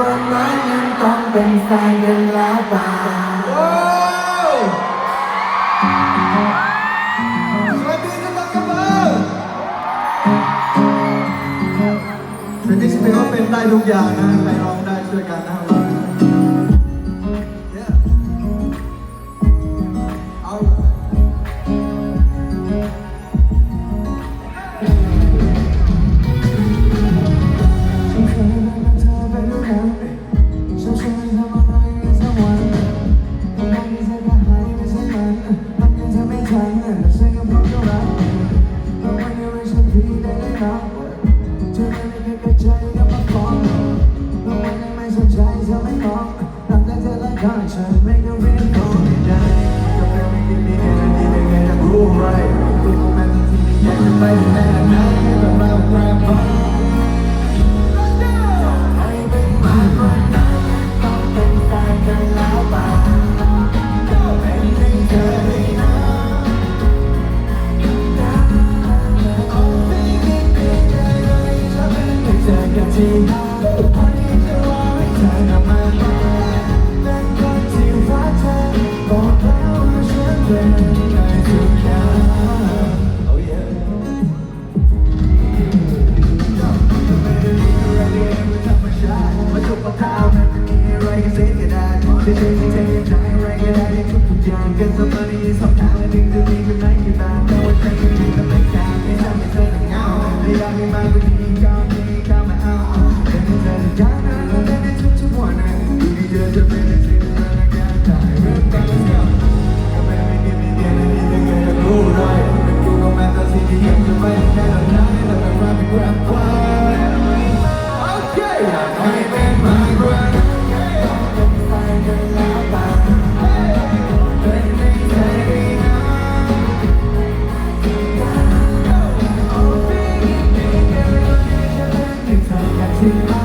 ว่าไม้นยังต้องเป็นแฟนกันแล้วเป่าวัสดีทุกนบเพลงบเปนเป็นได้ทุกอย่างนะใครลอง talk, nothing till I got you. Make a real เป็นที่ใจยังใจอะไรก็ได้ทุกทุกอย่างกันสบายดีสองทางและดึงดูดีกันไหนกี่บาทแต่ว่าใจยังมีกำลังใจไม่ทำให้เธอเหงาไม่อยากให้มากกว่า see.